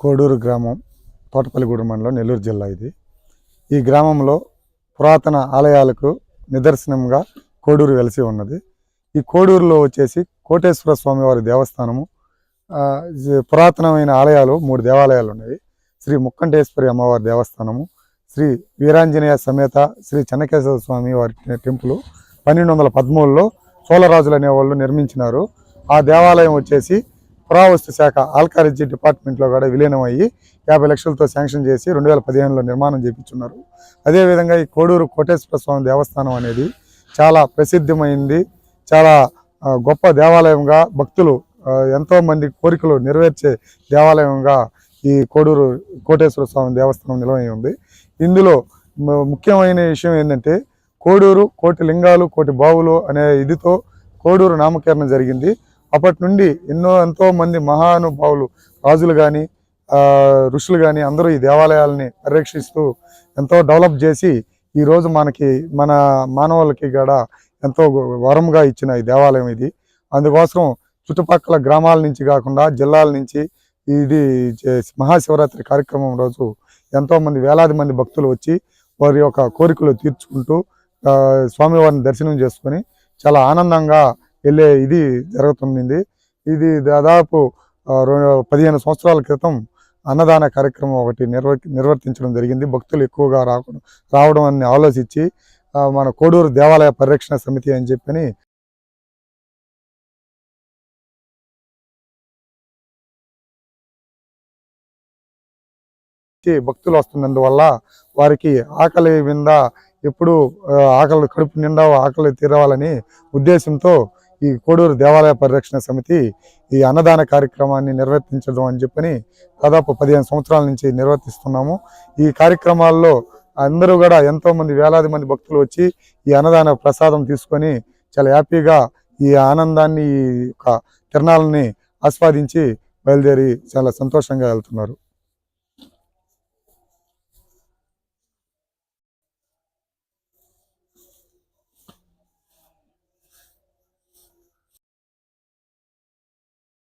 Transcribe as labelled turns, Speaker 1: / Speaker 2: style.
Speaker 1: కోడూరు గ్రామం తోటపల్లిగూడెం మండలం నెల్లూరు జిల్లా ఇది. ఈ గ్రామంలో పురాతన ఆలయాలకు నిదర్శనంగా కోడూరు వెలిసి ఉన్నది. ఈ కోడూరులో వచ్చేసి కోటేశ్వర స్వామివారి దేవస్థానము పురాతనమైన ఆలయాలు మూడు దేవాలయాలు ఉన్నాయి శ్రీ ముక్కంటేశ్వరి అమ్మవారి దేవస్థానము శ్రీ వీరాంజనేయ సమేత శ్రీ చెన్నకేశ్వర స్వామి వారి టెంపుల్ పన్నెండు వందల పదమూడులో చోళరాజులు అనేవాళ్ళు నిర్మించినారు. ఆ దేవాలయం వచ్చేసి పురావస్తు శాఖ ఆల్కారెడ్జీ డిపార్ట్మెంట్లో కూడా విలీనం అయ్యి యాభై లక్షలతో శాంక్షన్ చేసి రెండు వేల పదిహేనులో నిర్మాణం చేయించున్నారు అదేవిధంగా ఈ కోడూరు కోటేశ్వర స్వామి దేవస్థానం అనేది చాలా ప్రసిద్ధమైంది. చాలా గొప్ప దేవాలయంగా భక్తులు ఎంతోమంది ఎంతో మంది కోరికలు నెరవేర్చే దేవాలయంగా ఈ కోడూరు కోటేశ్వర స్వామి దేవస్థానం నిలవై ఉంది. ఇందులో ముఖ్యమైన విషయం ఏంటంటే కోడూరు కోటి లింగాలు కోటి బావులు అనే ఇదితో కోడూరు నామకరణం జరిగింది. అప్పటి నుండి ఎన్నో ఎంతో మంది మహానుభావులు రాజులు కానీ ఋషులు కానీ అందరూ ఈ దేవాలయాలని పరిరక్షిస్తూ ఎంతో డెవలప్ చేసి ఈరోజు మనకి మన మానవులకి కూడా ఎంతో వరంగా ఇచ్చిన ఈ దేవాలయం ఇది. అందుకోసం చుట్టుపక్కల గ్రామాల నుంచి కాకుండా జిల్లాల నుంచి ఇది చే- మహాశివరాత్రి కార్యక్రమం రోజు ఎంతో మంది వేలాది మంది భక్తులు వచ్చి వారి యొక్క కోరికలు తీర్చుకుంటూ స్వామివారిని దర్శనం చేసుకొని చాలా ఆనందంగా వెళ్ళే ఇది జరుగుతుంది ఇది దాదాపు పదిహేను సంవత్సరాల క్రితం అన్నదాన కార్యక్రమం ఒకటి నిర్వ నిర్వర్తించడం జరిగింది. భక్తులు ఎక్కువగా రావడం రావడం అని ఆలోచించి మన కోడూరు దేవాలయ పరిరక్షణ సమితి అని చెప్పని భక్తులు వస్తున్నందువల్ల వారికి ఆకలి మీద ఎప్పుడు ఆకలి కడుపు నిండా ఆకలి తీరవాలని ఉద్దేశంతో ఈ కోడూరు దేవాలయ పరిరక్షణ సమితి ఈ అన్నదాన కార్యక్రమాన్ని నిర్వర్తించడం అని చెప్పని దాదాపు పదిహేను సంవత్సరాల నుంచి నిర్వర్తిస్తున్నాము. ఈ కార్యక్రమాల్లో అందరూ కూడా ఎంతోమంది వేలాది మంది భక్తులు వచ్చి ఈ అన్నదాన ప్రసాదం తీసుకొని చాలా హ్యాపీగా ఈ ఆనందాన్ని ఈ యొక్క తిరణాలని ఆస్వాదించి బయలుదేరి చాలా సంతోషంగా వెళ్తున్నారు.